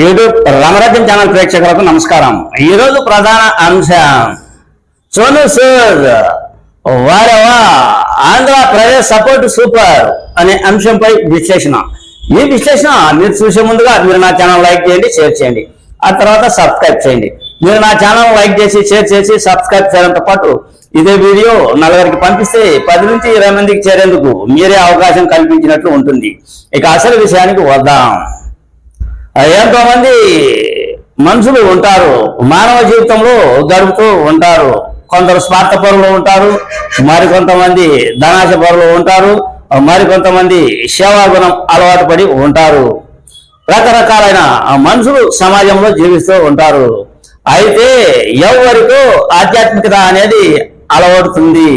YouTube రామరాజ్యం channel ప్రేక్షకులకు నమస్కారం. ఈరోజు ప్రధాన అంశం సోను సూద్ వారవా ఆంధ్రప్రదేశ్ సపోర్ట్ సూపర్ అనే అంశంపై విశ్లేషణ. ఈ విశ్లేషణ మీరు చూసే ముందుగా మీరు నా ఛానల్ లైక్ చేయండి షేర్ చేయండి. ఆ తర్వాత సబ్స్క్రైబ్ చేయండి. మీరు నా ఛానల్ లైక్ చేసి షేర్ చేసి సబ్స్క్రైబ్ చేయడంతో పాటు ఇదే వీడియో నలుగురికి పంపిస్తే పది నుంచి ఇరవై మందికి చేరేందుకు మీరే అవకాశం కల్పించినట్లు ఉంటుంది. ఇక అసలు విషయానికి వద్దాం. ఎంతోమంది మనుషులు ఉంటారు. మానవ జీవితంలో గడుపుతూ ఉంటారు. కొందరు స్వార్థ పరులు ఉంటారు. మరికొంతమంది ధనాశ పరులు ఉంటారు. మరికొంతమంది సేవా గుణం అలవాటు పడి ఉంటారు. రకరకాలైన మనుషులు సమాజంలో జీవిస్తూ ఉంటారు. అయితే ఎవరికో ఆధ్యాత్మికత అనేది అలవడుతుంది.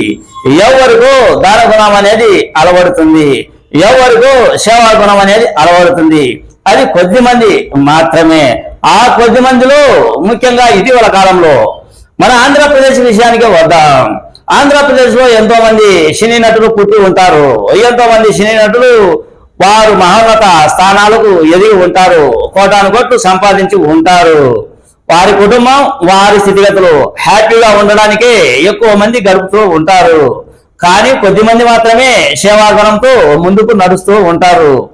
ఎవరికో దాన గుణం అనేది అలవడుతుంది. ఎవరికో సేవా గుణం అనేది అలవడుతుంది. అది కొద్ది మంది మాత్రమే. ఆ కొద్ది మందిలో ముఖ్యంగా ఇటీవల కాలంలో మన ఆంధ్రప్రదేశ్ విషయానికి వద్దాం. ఆంధ్రప్రదేశ్లో ఎంతో మంది సినీ నటులు పుట్టి ఉంటారు. ఎంతో మంది సినీ నటులు వారు మహోన్నత స్థానాలకు ఎదిగి ఉంటారు. కోటాను కోట్లు సంపాదించి ఉంటారు. వారి కుటుంబం వారి స్థితిగతులు హ్యాపీగా ఉండడానికే ఎక్కువ మంది గడుపుతూ ఉంటారు. కానీ కొద్ది మంది మాత్రమే సేవాగుణంతో ముందుకు నడుస్తూ ఉంటారు.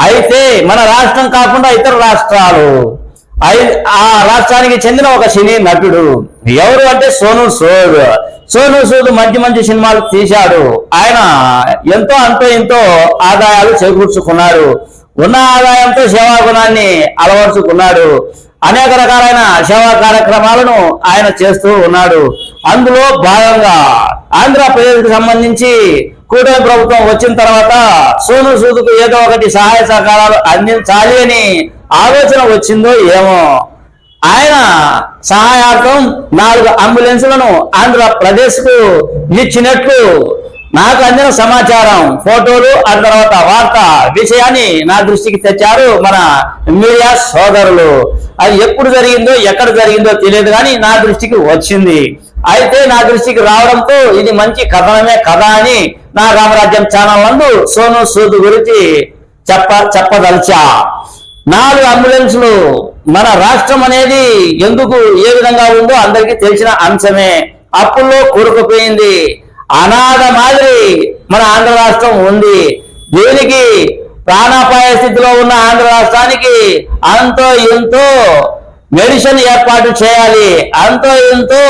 అయితే మన రాష్ట్రం కాకుండా ఇతర రాష్ట్రాలు. ఐ- ఆ రాష్ట్రానికి చెందిన ఒక సినీ నటుడు. ఎవరు అంటే సోను సూద్. సోను సూద్ మంచి మంచి సినిమాలు తీశాడు. ఆయన ఎంతో అంతో ఎంతో ఆదాయాలు చేకూర్చుకున్నాడు. ఉన్న ఆదాయంతో సేవా గుణాన్ని అలవరుచుకున్నాడు. అనేక రకాలైన సేవా కార్యక్రమాలను ఆయన చేస్తూ ఉన్నాడు. అందులో భాగంగా ఆంధ్రప్రదేశ్కి సంబంధించి కూటమి ప్రభుత్వం వచ్చిన తర్వాత సోను సూదుకు ఏదో ఒకటి సహాయ సహకారాలు అందించాలి అని ఆలోచన వచ్చిందో ఏమో. ఆయన సహాయార్థం నాలుగు అంబులెన్సులను ఆంధ్రప్రదేశ్కు ఇచ్చినట్లు నాకు అందిన సమాచారం ఫోటోలు ఆ తర్వాత వార్త విషయాన్ని నా దృష్టికి తెచ్చారు మన మీడియా సోదరులు. అది ఎప్పుడు జరిగిందో ఎక్కడ జరిగిందో తెలియదు కానీ నా దృష్టికి వచ్చింది. అయితే నా దృష్టికి రావడంతో ఇది మంచి కథనమే కథ అని నా రామరాజ్యం ఛానల్ నందు సోను సూద్ గురించి చెప్ప చెప్పదలిచా. నాలుగు అంబులెన్సులు మన రాష్ట్రం అనేది ఎందుకు ఏ విధంగా ఉందో అందరికీ తెలిసిన అంశమే. అప్పుల్లో కూరుకుపోయింది. అనాథ మాదిరి మన ఆంధ్ర రాష్ట్రం ఉంది. దీనికి ప్రాణాపాయ స్థితిలో ఉన్న ఆంధ్ర రాష్ట్రానికి అంతో ఎంతో మెడిసిన్ ఏర్పాటు చేయాలి. అంతో ఎంతో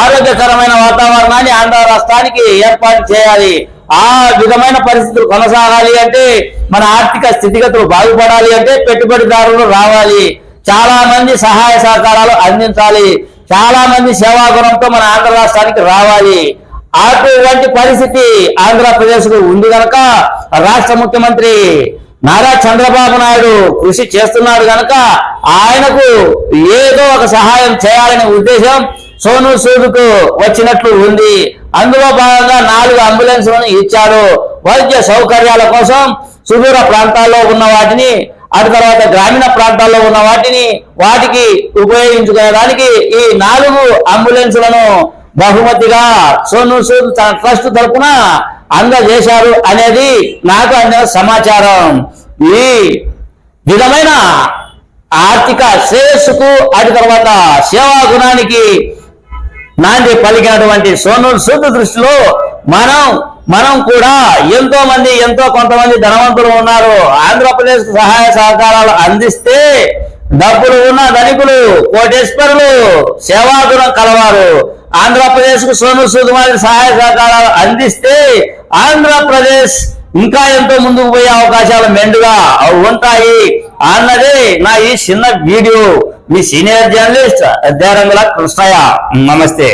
ఆరోగ్యకరమైన వాతావరణాన్ని ఆంధ్ర రాష్ట్రానికి ఏర్పాటు చేయాలి. ఆ విధమైన పరిస్థితులు కొనసాగాలి అంటే మన ఆర్థిక స్థితిగతులు బాగుపడాలి అంటే పెట్టుబడిదారులు రావాలి. చాలా మంది సహాయ సహకారాలు అందించాలి. చాలా మంది సేవాగుణంతో మన ఆంధ్ర రాష్ట్రానికి రావాలి. అటువంటి పరిస్థితి ఆంధ్రప్రదేశ్కు ఉంది కనుక రాష్ట్ర ముఖ్యమంత్రి నారా చంద్రబాబు నాయుడు కృషి చేస్తున్నాడు కనుక ఆయనకు ఏదో ఒక సహాయం చేయాలనే ఉద్దేశం సోను సూదుకు వచ్చినట్లు ఉంది. అందులో భాగంగా నాలుగు అంబులెన్స్లను ఇచ్చాడు వైద్య సౌకర్యాల కోసం సుదూర ప్రాంతాల్లో ఉన్న వాటిని అటు తర్వాత గ్రామీణ ప్రాంతాల్లో ఉన్న వాటిని వాటికి ఉపయోగించుకోవడానికి ఈ నాలుగు అంబులెన్సులను బహుమతిగా సోను సూద్ తన ట్రస్ట్ తరపున అందజేశారు అనేది నాకు అందిన సమాచారం. ఈ విధమైన ఆర్థిక శ్రేయస్సుకు అటు తర్వాత సేవా గుణానికి నాంది పలికినటువంటి సోను సూద్ దృష్టిలో మనం మనం కూడా ఎంతో మంది ఎంతో కొంతమంది ధనవంతులు ఉన్నారు. ఆంధ్రప్రదేశ్ సహాయ సహకారాలు అందిస్తే డబ్బులు ఉన్న ధనికులు కోటేశ్వరులు సేవాగుణం కలవారు. ఆంధ్రప్రదేశ్కు సోను సూద్ సహాయ సహకారాలు అందిస్తే ఆంధ్రప్రదేశ్ ఇంకా ఎంతో ముందుకు పోయే అవకాశాలు మెండుగా ఉంటాయి అన్నదే నా ఈ చిన్న వీడియో. మీ సీనియర్ జర్నలిస్ట్ దేరంగుల కృష్ణయ్య. నమస్తే.